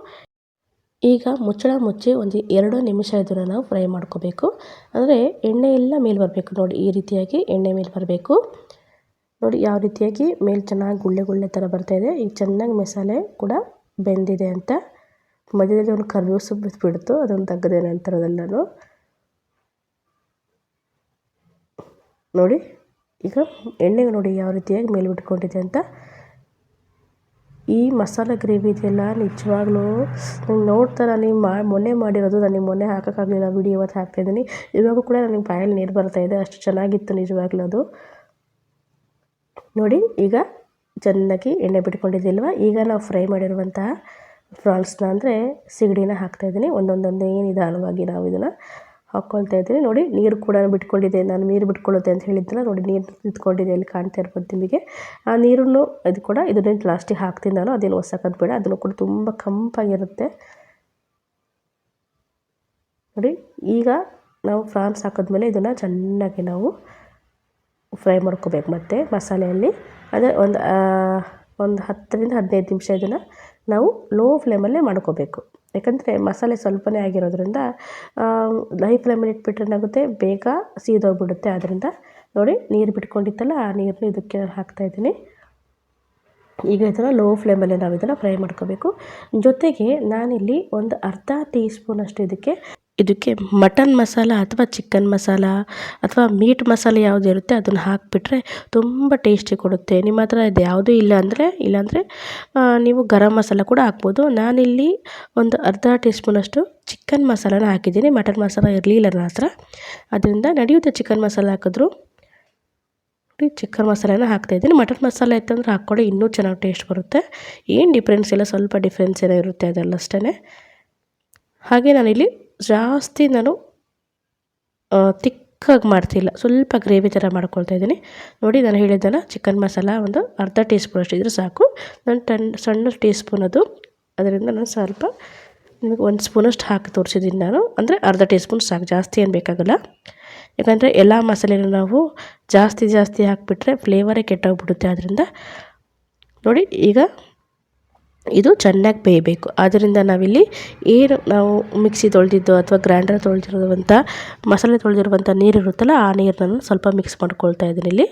ಈಗ ಮುಚ್ಚಳ ಮುಚ್ಚಿ ಒಂದು ಎರಡು ನಿಮಿಷ ಇದನ್ನು ನಾವು ಫ್ರೈ ಮಾಡ್ಕೋಬೇಕು. ಅಂದರೆ ಎಣ್ಣೆ ಎಲ್ಲ ಮೇಲೆ ಬರಬೇಕು. ನೋಡಿ, ಈ ರೀತಿಯಾಗಿ ಎಣ್ಣೆ ಮೇಲೆ ಬರಬೇಕು. ನೋಡಿ, ಯಾವ ರೀತಿಯಾಗಿ ಮೇಲೆ ಚೆನ್ನಾಗಿ ಗುಳ್ಳೆ ಗುಳ್ಳೆ ಥರ ಬರ್ತಾಯಿದೆ ಈಗ ಚೆನ್ನಾಗಿ ಮಸಾಲೆ ಕೂಡ ಬೆಂದಿದೆ ಅಂತ. ಮಧ್ಯದಲ್ಲಿ ಒಂದು ಕರ್ಬೇವು ಸೊಪ್ಪು ಬಿಡ್ತು ಅದನ್ನು ತೆಗೆದೆ ನಂತರದಲ್ಲಿ ನಾನು ನೋಡಿ, ಈಗ ಎಣ್ಣೆಗೆ ನೋಡಿ ಯಾವ ರೀತಿಯಾಗಿ ಮೇಲೆ ಬಿಟ್ಕೊಂಡಿದೆ ಅಂತ. ಈ ಮಸಾಲೆ ಗ್ರೇವಿ ಇದೆಯಲ್ಲ, ನಿಜವಾಗ್ಲೂ ನೋಡ್ತಾ ನೀವು ಮಾ, ಮೊನ್ನೆ ಮಾಡಿರೋದು ನನಗೆ ಮೊನ್ನೆ ಹಾಕೋಕ್ಕಾಗಲಿಲ್ಲ ವಿಡಿಯೋ ಇವತ್ತು ಹಾಕ್ತಾಯಿದ್ದೀನಿ ಇವಾಗೂ ಕೂಡ ನನಗೆ ಬಾಯಲ್ಲಿ ನೀರು ಬರ್ತಾಯಿದೆ ಅಷ್ಟು ಚೆನ್ನಾಗಿತ್ತು ನಿಜವಾಗ್ಲೂ ಅದು. ನೋಡಿ, ಈಗ ಚೆನ್ನಾಗಿ ಎಣ್ಣೆ ಬಿಟ್ಕೊಂಡಿದ್ದಿಲ್ವ? ಈಗ ನಾವು ಫ್ರೈ ಮಾಡಿರುವಂತಹ ಫ್ರಾನ್ಸ್ನ ಅಂದರೆ ಸಿಗಡಿನ ಹಾಕ್ತಾಯಿದ್ದೀನಿ ಒಂದೊಂದೊಂದೇ ನಿಧಾನವಾಗಿ ನಾವು ಇದನ್ನು ಹಾಕ್ಕೊಳ್ತಾ ಇದ್ದೀನಿ. ನೋಡಿ, ನೀರು ಕೂಡ ಬಿಟ್ಕೊಂಡಿದೆ. ನಾನು ನೀರು ಬಿಟ್ಕೊಳ್ಳುತ್ತೆ ಅಂತ ಹೇಳಿದ್ದೆಲ್ಲ ನೋಡಿ, ನೀರು ನಿಂತ್ಕೊಂಡಿದೆ ಅಲ್ಲಿ ಕಾಣ್ತಾ ಇರ್ಬೋದು ನಿಮಗೆ. ಆ, ನೀರನ್ನು ಇದು ಕೂಡ ಇದನ್ನೇನು ಲಾಸ್ಟಿಗೆ ಹಾಕ್ತೀನಿ ನಾನು. ಅದೇನು ಹೊಸಕದ್ ಬೇಡ. ಅದನ್ನು ಕೂಡ ತುಂಬ ಕಂಪಾಗಿರುತ್ತೆ. ನೋಡಿ, ಈಗ ನಾವು ಫ್ರಾನ್ಸ್ ಹಾಕಿದ್ಮೇಲೆ ಇದನ್ನು ಚೆನ್ನಾಗಿ ನಾವು ಫ್ರೈ ಮಾಡ್ಕೋಬೇಕು. ಮತ್ತು ಮಸಾಲೆಯಲ್ಲಿ ಅದೇ ಒಂದು ಒಂದು ಹತ್ತರಿಂದ ಹದಿನೈದು ನಿಮಿಷ ಇದನ್ನು ನಾವು ಲೋ ಫ್ಲೇಮಲ್ಲೇ ಮಾಡ್ಕೋಬೇಕು. ಯಾಕಂದರೆ ಮಸಾಲೆ ಸ್ವಲ್ಪನೇ ಆಗಿರೋದ್ರಿಂದ ಲೈ ಫ್ಲೇಮಲ್ಲಿ ಇಟ್ಬಿಟ್ರೆ ಏನಾಗುತ್ತೆ? ಬೇಗ ಸೀದೋಗ್ಬಿಡುತ್ತೆ. ಆದ್ದರಿಂದ ನೋಡಿ, ನೀರು ಬಿಟ್ಕೊಂಡಿತ್ತಲ್ಲ, ಆ ನೀರನ್ನ ಇದಕ್ಕೆ ಹಾಕ್ತಾಯಿದ್ದೀನಿ ಈಗ ಥರ ಲೋ ಫ್ಲೇಮಲ್ಲಿ ನಾವು ಇದನ್ನು ಫ್ರೈ ಮಾಡ್ಕೋಬೇಕು. ಜೊತೆಗೆ ನಾನಿಲ್ಲಿ ಒಂದು ಅರ್ಧ ಟೀ ಸ್ಪೂನಷ್ಟು ಇದಕ್ಕೆ ಇದಕ್ಕೆ ಮಟನ್ ಮಸಾಲ ಅಥವಾ ಚಿಕನ್ ಮಸಾಲ ಅಥವಾ ಮೀಟ್ ಮಸಾಲ ಯಾವುದು ಇರುತ್ತೆ ಅದನ್ನು ಹಾಕಿಬಿಟ್ರೆ ತುಂಬ ಟೇಸ್ಟಿ ಕೊಡುತ್ತೆ. ನಿಮ್ಮ ಹತ್ರ ಇದು ಯಾವುದೂ ಇಲ್ಲ ಅಂದರೆ ಇಲ್ಲಾಂದರೆ ನೀವು ಗರಂ ಮಸಾಲ ಕೂಡ ಹಾಕ್ಬೋದು. ನಾನಿಲ್ಲಿ ಒಂದು ಅರ್ಧ ಟೀ ಸ್ಪೂನಷ್ಟು ಚಿಕನ್ ಮಸಾಲನ ಹಾಕಿದ್ದೀನಿ. ಮಟನ್ ಮಸಾಲ ಇರಲಿಲ್ಲ ನನ್ನ ಹತ್ರ. ಅದರಿಂದ ನಡೆಯುತ್ತೆ ಚಿಕನ್ ಮಸಾಲ ಹಾಕಿದ್ರು. ಚಿಕನ್ ಮಸಾಲೆನ ಹಾಕ್ತಾಯಿದ್ದೀನಿ ಮಟನ್ ಮಸಾಲೆ ಇತ್ತಂದ್ರೆ ಹಾಕ್ಕೊಡಿ ಇನ್ನೂ ಚೆನ್ನಾಗಿ ಟೇಸ್ಟ್ ಬರುತ್ತೆ. ಏನು ಡಿಫ್ರೆನ್ಸ್ ಇಲ್ಲ, ಸ್ವಲ್ಪ ಡಿಫ್ರೆನ್ಸ್ ಏನೋ ಇರುತ್ತೆ ಅದೆಲ್ಲಷ್ಟೇ ಹಾಗೆ ನಾನಿಲ್ಲಿ ಜಾಸ್ತಿ ನಾನು ತಿಕ್ಕಾಗಿ ಮಾಡ್ತಿಲ್ಲ. ಸ್ವಲ್ಪ ಗ್ರೇವಿ ಥರ ಮಾಡ್ಕೊಳ್ತಾ ಇದ್ದೀನಿ. ನೋಡಿ ನಾನು ಹೇಳಿದ್ದಲ್ಲ ಚಿಕನ್ ಮಸಾಲ ಒಂದು ಅರ್ಧ ಟೀ ಸ್ಪೂನ್ ಅಷ್ಟು ಇದ್ದರೆ ಸಾಕು. ನಾನು ಟನ್, ಸಣ್ಣ ಟೀ ಸ್ಪೂನ್ ಅದು. ಅದರಿಂದ ನಾನು ಸ್ವಲ್ಪ ನಿಮಗೆ ಒಂದು ಸ್ಪೂನಷ್ಟು ಹಾಕಿ ತೋರಿಸಿದ್ದೀನಿ ನಾನು. ಅಂದರೆ ಅರ್ಧ ಟೀ ಸ್ಪೂನ್ ಸಾಕು. ಜಾಸ್ತಿ ಏನು ಬೇಕಾಗಲ್ಲ. ಯಾಕಂದರೆ ಎಲ್ಲ ಮಸಾಲೆನ ನಾವು ಜಾಸ್ತಿ ಜಾಸ್ತಿ ಹಾಕಿಬಿಟ್ರೆ ಫ್ಲೇವರೇ ಕೆಟ್ಟೋಗ್ಬಿಡುತ್ತೆ. ಅದರಿಂದ ನೋಡಿ ಈಗ ಇದು ಚೆನ್ನಾಗಿ ಬೇಯಬೇಕು. ಆದ್ದರಿಂದ ನಾವಿಲ್ಲಿ ಏನು ನಾವು ಮಿಕ್ಸಿ ತೊಳೆದಿದ್ದು ಅಥವಾ ಗ್ರೈಂಡರ್ ತೊಳೆದಿರುವಂಥ ಮಸಾಲೆ ತೊಳೆದಿರುವಂಥ ನೀರು ಇರುತ್ತಲ್ಲ ಆ ನೀರನ್ನು ಸ್ವಲ್ಪ ಮಿಕ್ಸ್ ಮಾಡ್ಕೊಳ್ತಾ ಇದ್ದೀನಿ ಇಲ್ಲಿ.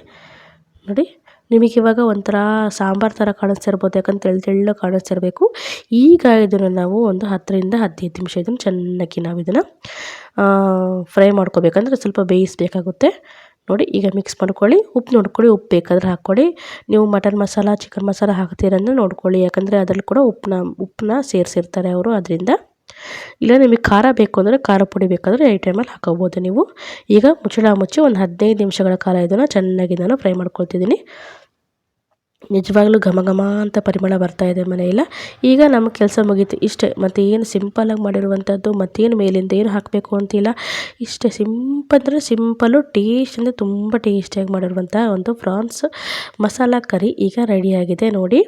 ನೋಡಿ, ನಿಮಗೆ ಇವಾಗ ಒಂಥರ ಸಾಂಬಾರು ಥರ ಕಾಣಿಸ್ತಿರ್ಬೋದು, ಯಾಕಂತ ತೆಳ್ಳು ಕಾಣಿಸ್ತಿರಬೇಕು. ಈಗ ಇದನ್ನು ನಾವು ಒಂದು ಹತ್ತರಿಂದ ಹದಿನೈದು ನಿಮಿಷ ಇದನ್ನು ಚೆನ್ನಾಗಿ ನಾವು ಇದನ್ನು ಫ್ರೈ ಮಾಡ್ಕೋಬೇಕಂದ್ರೆ ಸ್ವಲ್ಪ ಬೇಯಿಸಬೇಕಾಗುತ್ತೆ. ನೋಡಿ, ಈಗ ಮಿಕ್ಸ್ ಮಾಡ್ಕೊಳ್ಳಿ. ಉಪ್ಪು ನೋಡ್ಕೊಳ್ಳಿ, ಉಪ್ಪು ಬೇಕಾದ್ರೆ ಹಾಕ್ಕೊಳ್ಳಿ. ನೀವು ಮಟನ್ ಮಸಾಲ ಚಿಕನ್ ಮಸಾಲ ಹಾಕ್ತೀರಂದ್ರೆ ನೋಡ್ಕೊಳ್ಳಿ. ಯಾಕಂದರೆ ಅದರಲ್ಲಿ ಕೂಡ ಉಪ್ಪನ್ನ ಉಪ್ಪನ್ನ ಸೇರಿಸಿರ್ತಾರೆ ಅವರು ಅದರಿಂದ. ಇಲ್ಲ ನಿಮಗೆ ಖಾರ ಬೇಕು ಅಂದರೆ ಖಾರ ಪುಡಿ ಬೇಕಾದರೆ ಈ ಟೈಮಲ್ಲಿ ಹಾಕೋಬೋದು ನೀವು. ಈಗ ಮುಚ್ಚಳ ಮುಚ್ಚಿ ಒಂದು ಹದಿನೈದು ನಿಮಿಷಗಳ ಕಾಲ ಇದನ್ನು ಚೆನ್ನಾಗಿ ನಾನು ಫ್ರೈ ಮಾಡ್ಕೊಳ್ತಿದ್ದೀನಿ. ನಿಜವಾಗ್ಲೂ ಘಮ ಘಮ ಅಂತ ಪರಿಮಳ ಬರ್ತಾ ಇದೆ ಮನೆಯೆಲ್ಲ. ಈಗ ನಮ್ಮ ಕೆಲಸ ಮುಗೀತು. ಇಷ್ಟೇ, ಮತ್ತು ಏನು ಸಿಂಪಲ್ಲಾಗಿ ಮಾಡಿರುವಂಥದ್ದು ಮತ್ತೇನು ಮೇಲಿಂದ ಏನು ಹಾಕಬೇಕು ಅಂತಿಲ್ಲ. ಇಷ್ಟೇ ಸಿಂಪಲ್ ಅಂದರೆ ಟೇಸ್ಟ್ ಅಂದರೆ ತುಂಬ ಟೇಸ್ಟಿಯಾಗಿ ಮಾಡಿರುವಂಥ ಒಂದು ಫ್ರಾನ್ಸ್ ಮಸಾಲ ಕರಿ ಈಗ ರೆಡಿಯಾಗಿದೆ ನೋಡಿ.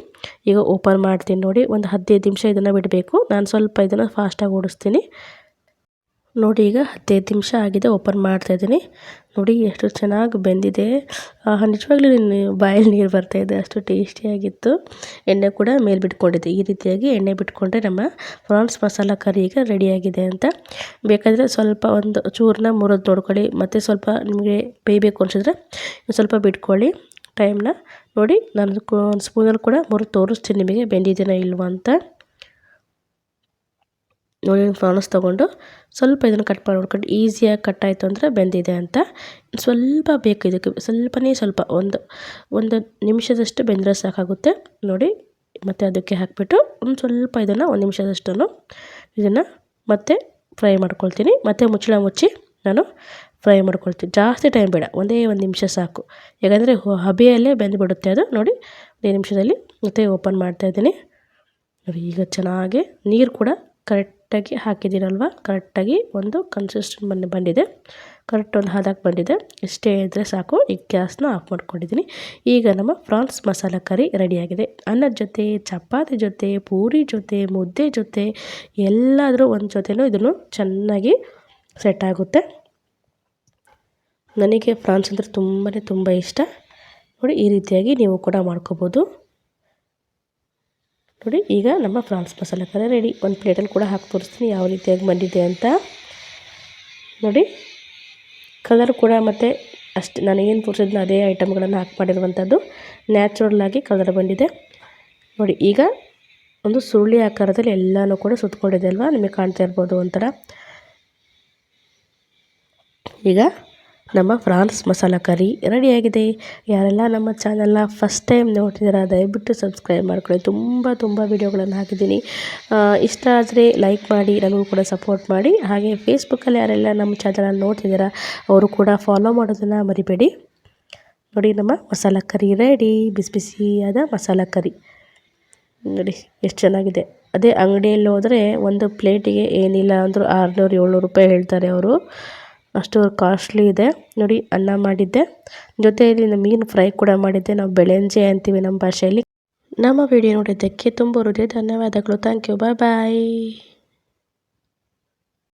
ಈಗ ಓಪನ್ ಮಾಡ್ತೀನಿ ನೋಡಿ. ಒಂದು ಹದಿನೈದು ನಿಮಿಷ ಇದನ್ನು ಬಿಡಬೇಕು. ನಾನು ಸ್ವಲ್ಪ ಇದನ್ನು ಫಾಸ್ಟಾಗಿ ಓಡಿಸ್ತೀನಿ. ನೋಡಿ ಈಗ ಹದಿನೈದು ನಿಮಿಷ ಆಗಿದೆ ಓಪನ್ ಮಾಡ್ತಾ ಇದ್ದೀನಿ. ನೋಡಿ ಎಷ್ಟು ಚೆನ್ನಾಗಿ ಬೆಂದಿದೆ. ನಿಜವಾಗ್ಲೂ ಬಾಯಲ್ಲಿ ನೀರು ಬರ್ತಾಯಿದೆ ಅಷ್ಟು ಟೇಸ್ಟಿಯಾಗಿತ್ತು ಎಣ್ಣೆ ಕೂಡ ಮೇಲೆ ಬಿಟ್ಕೊಂಡಿದೆ ಈ ರೀತಿಯಾಗಿ ಎಣ್ಣೆ ಬಿಟ್ಕೊಂಡ್ರೆ ನಮ್ಮ ಪ್ರಾನ್ಸ್ ಮಸಾಲ ಕರಿ ಈಗ ರೆಡಿಯಾಗಿದೆ ಅಂತ. ಬೇಕಾದರೆ ಸ್ವಲ್ಪ ಒಂದು ಚೂರನ್ನ ಮುರಿದು ನೋಡ್ಕೊಳ್ಳಿ. ಮತ್ತು ಸ್ವಲ್ಪ ನಿಮಗೆ ಬೇಯಬೇಕು ಅನಿಸಿದ್ರೆ ಸ್ವಲ್ಪ ಬಿಟ್ಕೊಳ್ಳಿ ಟೈಮ್ನ ನೋಡಿ ನಾನು ಒಂದು ಸ್ಪೂನಲ್ಲಿ ಕೂಡ ಮುರಿದು ತೋರಿಸ್ತೀನಿ ನಿಮಗೆ ಬೆಂದಿದ್ದೀನ ಇಲ್ವಾ ಅಂತ. ನೋಡಿ ಫ್ರಾನ್ಸ್ ತೊಗೊಂಡು ಸ್ವಲ್ಪ ಇದನ್ನು ಕಟ್ ಮಾಡಿ, ನೋಡ್ಕೊಂಡು ಈಸಿಯಾಗಿ ಕಟ್ ಆಯಿತು ಅಂದರೆ ಬೆಂದಿದೆ ಅಂತ. ಸ್ವಲ್ಪ ಬೇಕು ಇದಕ್ಕೆ, ಸ್ವಲ್ಪನೇ ಸ್ವಲ್ಪ, ಒಂದು ಒಂದು ನಿಮಿಷದಷ್ಟು ಬೆಂದರೆ ಸಾಕಾಗುತ್ತೆ. ನೋಡಿ, ಮತ್ತು ಅದಕ್ಕೆ ಹಾಕಿಬಿಟ್ಟು ಒಂದು ಸ್ವಲ್ಪ ಇದನ್ನು ಒಂದು ನಿಮಿಷದಷ್ಟು ಇದನ್ನು ಮತ್ತೆ ಫ್ರೈ ಮಾಡ್ಕೊಳ್ತೀನಿ. ಮತ್ತೆ ಮುಚ್ಚಳ ಮುಚ್ಚಿ ನಾನು ಫ್ರೈ ಮಾಡ್ಕೊಳ್ತೀನಿ. ಜಾಸ್ತಿ ಟೈಮ್ ಬೇಡ, ಒಂದೇ ಒಂದು ನಿಮಿಷ ಸಾಕು. ಯಾಕಂದರೆ ಹಬೆಯಲ್ಲೇ ಬೆಂದುಬಿಡುತ್ತೆ ಅದು. ನೋಡಿ, ಒಂದೇ ನಿಮಿಷದಲ್ಲಿ ಮತ್ತೆ ಓಪನ್ ಮಾಡ್ತಾಯಿದ್ದೀನಿ ನೋಡಿ, ಈಗ ಚೆನ್ನಾಗಿ ನೀರು ಕೂಡ ಕರೆಕ್ಟ್ ಕರೆಕ್ಟಾಗಿ ಹಾಕಿದ್ದೀರಲ್ವ? ಕರೆಕ್ಟಾಗಿ ಒಂದು ಕನ್ಸಿಸ್ಟೆಂಟ್ ಬಂದು ಬಂದಿದೆ. ಕರೆಕ್ಟ್ ಒಂದು ಹದಕ್ಕೆ ಬಂದಿದೆ. ಇಷ್ಟೇ ಇದ್ದರೆ ಸಾಕು. ಈ ಗ್ಯಾಸ್ನ ಆಫ್ ಮಾಡ್ಕೊಂಡಿದ್ದೀನಿ. ಈಗ ನಮ್ಮ ಫ್ರಾನ್ಸ್ ಮಸಾಲ ಕರಿ ರೆಡಿಯಾಗಿದೆ. ಅನ್ನದ ಜೊತೆ, ಚಪಾತಿ ಜೊತೆ, ಪೂರಿ ಜೊತೆ, ಮುದ್ದೆ ಜೊತೆ, ಎಲ್ಲಾದರೂ ಒಂದು ಜೊತೆನೂ ಇದನ್ನು ಚೆನ್ನಾಗಿ ಸೆಟ್ ಆಗುತ್ತೆ. ನನಗೆ ಫ್ರಾನ್ಸ್ ಅಂದರೆ ತುಂಬಾ ತುಂಬ ಇಷ್ಟ. ನೋಡಿ, ಈ ರೀತಿಯಾಗಿ ನೀವು ಕೂಡ ಮಾಡ್ಕೋಬೋದು. ನೋಡಿ, ಈಗ ನಮ್ಮ ಫ್ರಾನ್ಸ್ ಮಸಾಲೆ ಕರೆ ರೆಡಿ ಒಂದು ಪ್ಲೇಟಲ್ಲಿ ಕೂಡ ಹಾಕಿ ತೋರಿಸ್ತೀನಿ ಯಾವ ರೀತಿಯಾಗಿ ಬಂದಿದೆ ಅಂತ. ನೋಡಿ ಕಲರ್ ಕೂಡ ಮತ್ತು ಅಷ್ಟು ನನಗೇನು ತೋರಿಸಿದ್ನ ಅದೇ ಐಟಮ್ಗಳನ್ನು ಹಾಕಿ ಮಾಡಿರುವಂಥದ್ದು ನ್ಯಾಚುರಲ್ಲಾಗಿ ಕಲರ್ ಬಂದಿದೆ. ನೋಡಿ, ಈಗ ಒಂದು ಸುರುಳಿ ಆಕಾರದಲ್ಲಿ ಎಲ್ಲನೂ ಕೂಡ ಸುತ್ತಕೊಂಡಿದೆ ಅಲ್ವಾ? ನಿಮಗೆ ಕಾಣ್ತಾ ಇರ್ಬೋದು ಒಂಥರ. ಈಗ ನಮ್ಮ ಫ್ರಾನ್ಸ್ ಮಸಾಲ ಕರಿ ರೆಡಿಯಾಗಿದೆ ಯಾರೆಲ್ಲ ನಮ್ಮ ಚಾನಲ್ನ ಫಸ್ಟ್ ಟೈಮ್ ನೋಡ್ತಿದ್ದೀರಾ, ದಯವಿಟ್ಟು ಸಬ್ಸ್ಕ್ರೈಬ್ ಮಾಡ್ಕೊಳ್ಳಿ. ತುಂಬ ತುಂಬ ವೀಡಿಯೋಗಳನ್ನು ಹಾಕಿದ್ದೀನಿ. ಇಷ್ಟ ಆದರೆ ಲೈಕ್ ಮಾಡಿ, ನನಗೂ ಕೂಡ ಸಪೋರ್ಟ್ ಮಾಡಿ. ಹಾಗೆ ಫೇಸ್ಬುಕ್ಕಲ್ಲಿ ಯಾರೆಲ್ಲ ನಮ್ಮ ಚಾನಲನ್ನು ನೋಡ್ತಿದ್ದೀರಾ, ಅವರು ಕೂಡ ಫಾಲೋ ಮಾಡೋದನ್ನು ಮರಿಬೇಡಿ. ನೋಡಿ ನಮ್ಮ ಮಸಾಲ ಕರಿ ರೆಡಿ ಬಿಸಿ ಬಿಸಿಯಾದ ಮಸಾಲ ಕರಿ. ನೋಡಿ ಎಷ್ಟು ಚೆನ್ನಾಗಿದೆ. ಅದೇ ಅಂಗಡಿಯಲ್ಲಿ ಹೋದರೆ ಒಂದು ಪ್ಲೇಟಿಗೆ ಏನಿಲ್ಲ ಅಂದರೂ ಆರುನೂರು ಏಳ್ನೂರು ರೂಪಾಯಿ ಹೇಳ್ತಾರೆ ಅವರು. ಅಷ್ಟು ಕಾಸ್ಟ್ಲಿ ಇದೆ. ನೋಡಿ, ಅನ್ನ ಮಾಡಿದ್ದೆ. ಜೊತೆಯಲ್ಲಿ ಮೀನು ಫ್ರೈ ಕೂಡ ಮಾಡಿದ್ದೆ. ನಾವು ಬೆಳೆಂಜೆ ಅಂತೀವಿ ನಮ್ಮ ಭಾಷೆಯಲ್ಲಿ. ನಮ್ಮ ವಿಡಿಯೋ ನೋಡಿದ್ದಕ್ಕೆ ತುಂಬ ಹೃದಯ ಧನ್ಯವಾದಗಳು. Thank you bye bye